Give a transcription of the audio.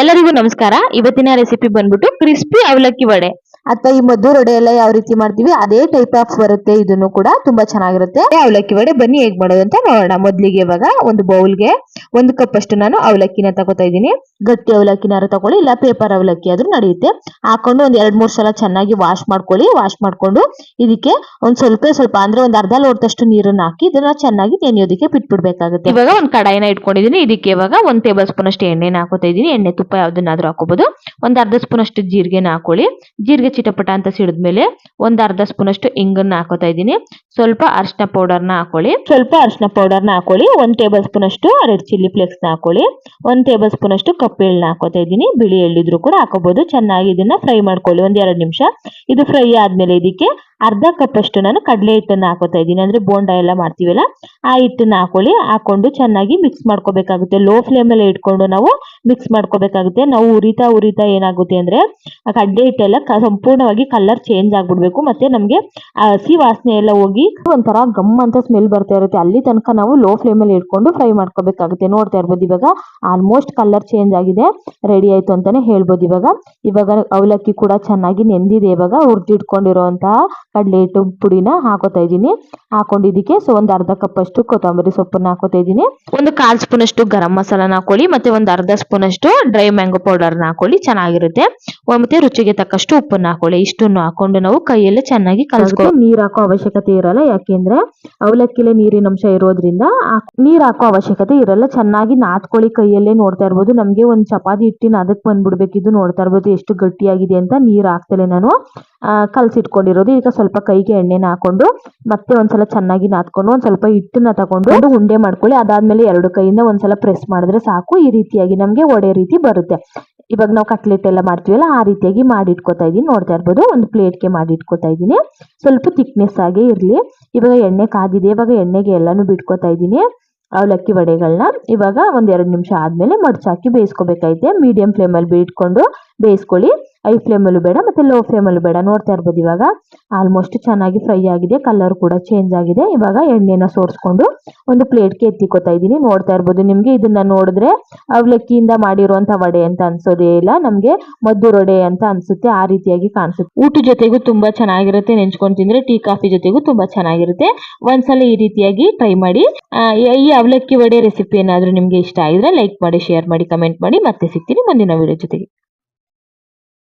ಎಲ್ಲರಿಗೂ ನಮಸ್ಕಾರ. ಇವತ್ತಿನ ರೆಸಿಪಿ ಬಂದ್ಬಿಟ್ಟು ಕ್ರಿಸ್ಪಿ ಅವಲಕ್ಕಿ ವಡೆ. ಅಥವಾ ಈ ಮದ್ದು ವಡೆ ಎಲ್ಲ ಯಾವ ರೀತಿ ಮಾಡ್ತೀವಿ, ಅದೇ ಟೈಪ್ ಆಫ್ ಬರುತ್ತೆ. ಇದನ್ನು ಕೂಡ ತುಂಬಾ ಚೆನ್ನಾಗಿರುತ್ತೆ. ಅವಲಕ್ಕಿ ವಡೆ ಬನ್ನಿ ಹೇಗ್ ಮಾಡೋದು ಅಂತ ನೋಡೋಣ. ಮೊದ್ಲಿಗೆ ಇವಾಗ ಒಂದು ಬೌಲ್ಗೆ ಒಂದು ಕಪ್ ಅಷ್ಟು ನಾನು ಅವಲಕ್ಕಿನ ತಗೋತಾ ಇದ್ದೀನಿ. ಗಟ್ಟಿ ಅವಲಕ್ಕಿನಾರು ತಗೊಳ್ಳಿ, ಇಲ್ಲ ಪೇಪರ್ ಅವಲಕ್ಕಿ ಆದ್ರೂ ನಡೆಯುತ್ತೆ. ಹಾಕೊಂಡು ಒಂದ್ ಎರಡ್ ಮೂರ್ ಸಲ ಚೆನ್ನಾಗಿ ವಾಶ್ ಮಾಡ್ಕೊಳ್ಳಿ. ವಾಶ್ ಮಾಡ್ಕೊಂಡು ಇದಕ್ಕೆ ಒಂದ್ ಸ್ವಲ್ಪ ಸ್ವಲ್ಪ ಅಂದ್ರೆ ಒಂದ್ ಅರ್ಧ ಲೋಟದಷ್ಟು ನೀರನ್ನ ಹಾಕಿ ಇದನ್ನ ಚೆನ್ನಾಗಿ ನೆನೆಯೋದಕ್ಕೆ ಬಿಟ್ಬಿಡ್ಬೇಕಾಗುತ್ತೆ. ಇವಾಗ ಒಂದ್ ಕಡಾಯಿನ ಇಟ್ಕೊಂಡಿದೀನಿ ಇದಕ್ಕೆ ಇವಾಗ ಒಂದ್ ಟೇಬಲ್ ಸ್ಪೂನ್ ಅಷ್ಟು ಎಣ್ಣೆನ ಹಾಕೋತಾ ಇದೀನಿ ಎಣ್ಣೆ ತುಪ್ಪ ಯಾವ್ದನ್ನಾದ್ರೂ ಹಾಕೋಬಹುದು ಒಂದ್ ಅರ್ಧ ಸ್ಪೂನ್ ಅಷ್ಟು ಜೀರಿಗೆನ ಹಾಕೊಳ್ಳಿ. ಜೀರಿಗೆ ಚಿಟಪಟ ಅಂತ ಸಿಡಿದ್ಮೇಲೆ ಒಂದ್ ಅರ್ಧ ಸ್ಪೂನ್ ಅಷ್ಟು ಇಂಗನ್ನ ಹಾಕೋತಾ ಇದೀನಿ ಸ್ವಲ್ಪ ಅರಿಶಿನ ಪೌಡರ್ನ ಹಾಕೊಳ್ಳಿ. ಸ್ವಲ್ಪ ಅರಿಶಿನ ಪೌಡರ್ನ ಹಾಕೊಳ್ಳಿ. ಒಂದ್ ಟೇಬಲ್ ಸ್ಪೂನ್ ಅಷ್ಟು ರೆಡ್ ಚಿಲ್ಲಿ ಫ್ಲೇಕ್ಸ್ನ ಹಾಕೊಳ್ಳಿ. ಒಂದ್ ಟೇಬಲ್ ಸ್ಪೂನ್ ಅಷ್ಟು ಕಪ್ಪು ಎಳ್ಳನ್ನ ಹಾಕೋತಾ ಇದೀನಿ ಬಿಳಿ ಎಳ್ಳಿದ್ರು ಕೂಡ ಹಾಕೋಬಹುದು ಚೆನ್ನಾಗಿ ಇದನ್ನ ಫ್ರೈ ಮಾಡ್ಕೊಳ್ಳಿ. ಒಂದ್ ಎರಡ್ ನಿಮಿಷ. ಇದು ಫ್ರೈ ಆದ್ಮೇಲೆ ಇದಕ್ಕೆ ಅರ್ಧ ಕಪ್ಪಷ್ಟು ನಾನು ಕಡಲೆ ಹಿಟ್ಟನ್ನ ಹಾಕೋತಾ ಇದ್ದೀನಿ. ಅಂದ್ರೆ ಬೋಂಡ ಎಲ್ಲ ಮಾಡ್ತೀವಲ್ಲ, ಆ ಹಿಟ್ಟನ್ನ ಹಾಕೊಳ್ಳಿ, ಹಾಕೊಂಡು ಚೆನ್ನಾಗಿ ಮಿಕ್ಸ್ ಮಾಡ್ಕೋಬೇಕಾಗುತ್ತೆ. ಲೋ ಫ್ಲೇಮ್ ಅಲ್ಲಿ ಇಟ್ಕೊಂಡು ನಾವು ಮಿಕ್ಸ್ ಮಾಡ್ಕೋಬೇಕಾಗುತ್ತೆ. ನಾವು ಉರಿತಾ ಉರಿತಾ ಏನಾಗುತ್ತೆ ಅಂದ್ರೆ ಕಡ್ಲೆ ಹಿಟ್ಟೆಲ್ಲ ಸಂಪೂರ್ಣವಾಗಿ ಕಲರ್ ಚೇಂಜ್ ಆಗಿಬಿಡ್ಬೇಕು. ಮತ್ತೆ ನಮಗೆ ಹಸಿ ವಾಸನೆ ಎಲ್ಲ ಹೋಗಿ ಒಂಥರ ಗಮ್ ಅಂತ ಸ್ಮೆಲ್ ಬರ್ತಾ ಇರುತ್ತೆ. ಅಲ್ಲಿ ತನಕ ನಾವು ಲೋ ಫ್ಲೇಮಲ್ಲಿ ಇಟ್ಕೊಂಡು ಫ್ರೈ ಮಾಡ್ಕೋಬೇಕಾಗುತ್ತೆ. ನೋಡ್ತಾ ಇರ್ಬೋದು ಇವಾಗ ಆಲ್ಮೋಸ್ಟ್ ಕಲರ್ ಚೇಂಜ್ ಆಗಿದೆ. ರೆಡಿ ಆಯ್ತು ಅಂತಾನೆ ಹೇಳ್ಬೋದು ಇವಾಗ. ಇವಾಗ ಅವಲಕ್ಕಿ ಕೂಡ ಚೆನ್ನಾಗಿ ನೆಂದಿದೆ. ಇವಾಗ ಹುರಿದಿಟ್ಕೊಂಡಿರುವಂತಹ ಕಡಲೆ ಹಿಟ್ಟು ಪುಡಿನ ಹಾಕೋತಾ ಇದ್ದೀನಿ. ಹಾಕೊಂಡಿದ್ದಕ್ಕೆ ಸೊ ಒಂದು ಅರ್ಧ ಕಪ್ ಅಷ್ಟು ಕೊತ್ತಂಬರಿ ಸೊಪ್ಪನ್ನ ಹಾಕೋತಾ ಇದ್ದೀನಿ. ಒಂದು ಕಾಲ್ ಸ್ಪೂನ್ ಅಷ್ಟು ಗರಂ ಮಸಾಲಾನ ಹಾಕೊಳ್ಳಿ ಮತ್ತೆ ಒಂದು ಅರ್ಧ ಸ್ಪೂನ್ ಅಷ್ಟು ಡ್ರೈ ಮ್ಯಾಂಗೋ ಪೌಡರ್ನ ಹಾಕೊಳ್ಳಿ ಚೆನ್ನಾಗಿರುತ್ತೆ. ಮತ್ತೆ ರುಚಿಗೆ ತಕ್ಕಷ್ಟು ಉಪ್ಪನ್ನ ಹಾಕೊಳ್ಳಿ. ಇಷ್ಟನ್ನು ಹಾಕೊಂಡು ನಾವು ಕೈಯಲ್ಲೇ ಚೆನ್ನಾಗಿ ಕಲಸ್ಕೊ ನೀರ್ ಹಾಕೋ ಅವಶ್ಯಕತೆ ಇರಲ್ಲ. ಯಾಕೆಂದ್ರೆ ಅವಲಕ್ಕಿಲೆ ನೀರಿನ ಅಂಶ ಇರೋದ್ರಿಂದ ನೀರ್ ಹಾಕೋ ಅವಶ್ಯಕತೆ ಇರಲ್ಲ. ಚೆನ್ನಾಗಿ ನಾತ್ಕೊಳ್ಳಿ ಕೈಯಲ್ಲೇ ನೋಡ್ತಾ ಇರ್ಬೋದು. ನಮ್ಗೆ ಒಂದ್ ಚಪಾತಿ ಹಿಟ್ಟಿನ ಅದಕ್ಕೆ ಬಂದ್ಬಿಡ್ಬೇಕಿದ್ದು ನೋಡ್ತಾ ಇರ್ಬೋದು. ಎಷ್ಟು ಗಟ್ಟಿಯಾಗಿದೆ ಅಂತ ನೀರ್ ಹಾಕ್ತಲೇ ನಾನು. ಕಲ್ಸಿಟ್ಕೊಂಡಿರೋದು. ಈಗ ಸ್ವಲ್ಪ ಕೈಗೆ ಎಣ್ಣೆನ ಹಾಕೊಂಡು, ಮತ್ತೆ ಒಂದ್ಸಲ ಚೆನ್ನಾಗಿ ನಾದ್ಕೊಂಡು, ಒಂದ್ ಸ್ವಲ್ಪ ಹಿಟ್ಟನ್ನ ತಗೊಂಡು ಉಂಡೆ ಮಾಡ್ಕೊಳ್ಳಿ. ಅದಾದ್ಮೇಲೆ ಎರಡು ಕೈಯಿಂದ ಒಂದ್ಸಲ ಪ್ರೆಸ್ ಮಾಡಿದ್ರೆ ಸಾಕು. ಈ ರೀತಿಯಾಗಿ ನಮ್ಗೆ ಒಡೆ ರೀತಿ ಬರುತ್ತೆ. ಇವಾಗ ನಾವು ಕಟ್ಲೆಟ್ ಎಲ್ಲ ಮಾಡ್ತೀವಲ್ಲ, ಆ ರೀತಿಯಾಗಿ ಮಾಡಿ ಇಟ್ಕೋತಾ ಇದೀನಿ ನೋಡ್ತಾ ಇರ್ಬೋದು, ಒಂದು ಪ್ಲೇಟ್ಗೆ ಮಾಡಿ ಇಟ್ಕೋತಾ ಇದ್ದೀನಿ. ಸ್ವಲ್ಪ ಥಿಕ್ನೆಸ್ ಆಗೇ ಇರಲಿ. ಇವಾಗ ಎಣ್ಣೆ ಕಾದಿದೆ. ಇವಾಗ ಎಣ್ಣೆಗೆ ಎಲ್ಲಾನು ಬಿಟ್ಕೋತಾ ಇದ್ದೀನಿ. ಅವಲಕ್ಕಿ ವಡೆಗಳನ್ನ ಇವಾಗ ಒಂದ್ ಎರಡು ನಿಮಿಷ ಆದಮೇಲೆ ಮಡ್ಚಾಕಿ ಬೇಯಿಸ್ಕೋಬೇಕಾಯ್ತೆ. ಮೀಡಿಯಂ ಫ್ಲೇಮಲ್ಲಿ ಬಿಟ್ಕೊಂಡು ಬೇಯಿಸ್ಕೊಳ್ಳಿ. ಐ ಫ್ಲೇಮಲ್ಲೂ ಬೇಡ, ಮತ್ತೆ ಲೋ ಫ್ಲೇಮಲ್ಲೂ ಬೇಡ. ನೋಡ್ತಾ ಇರ್ಬೋದು ಇವಾಗ. ಆಲ್ಮೋಸ್ಟ್ ಚೆನ್ನಾಗಿ ಫ್ರೈ ಆಗಿದೆ ಕಲರ್ ಕೂಡ ಚೇಂಜ್ ಆಗಿದೆ. ಇವಾಗ ಎಣ್ಣೆನ ಸೋರಿಸ್ಕೊಂಡು ಒಂದು ಪ್ಲೇಟ್ಗೆ ಎತ್ತಿಕೋತಾ ಇದ್ದೀನಿ. ನೋಡ್ತಾ ಇರ್ಬೋದು ನಿಮ್ಗೆ ಇದನ್ನ ನೋಡಿದ್ರೆ ಅವಲಕ್ಕಿಯಿಂದ ಮಾಡಿರುವಂತ ವಡೆ ಅಂತ ಅನ್ಸೋದೇ ಇಲ್ಲ. ನಮ್ಗೆ ಮದ್ದು ವಡೆ ಅಂತ ಅನ್ಸುತ್ತೆ, ಆ ರೀತಿಯಾಗಿ ಕಾಣಿಸುತ್ತೆ. ಊಟ ಜೊತೆಗೂ ತುಂಬಾ ಚೆನ್ನಾಗಿರುತ್ತೆ, ನೆಂಚ್ಕೊಂಡು ತಿಂದ್ರೆ ಟೀ, ಕಾಫಿ ಜೊತೆಗೂ ತುಂಬಾ ಚೆನ್ನಾಗಿರುತ್ತೆ. ಒಂದ್ಸಲ ಈ ರೀತಿಯಾಗಿ ಟ್ರೈ ಮಾಡಿ ಈ ಅವಲಕ್ಕಿ ವಡೆ ರೆಸಿಪಿ ಏನಾದರೂ ನಿಮ್ಗೆ ಇಷ್ಟ ಆಗಿದ್ರೆ ಲೈಕ್ ಮಾಡಿ ಶೇರ್ ಮಾಡಿ ಕಮೆಂಟ್ ಮಾಡಿ. ಮತ್ತೆ ಸಿಗ್ತೀನಿ ಮುಂದಿನ ವಿಡಿಯೋ ಜೊತೆಗೆ.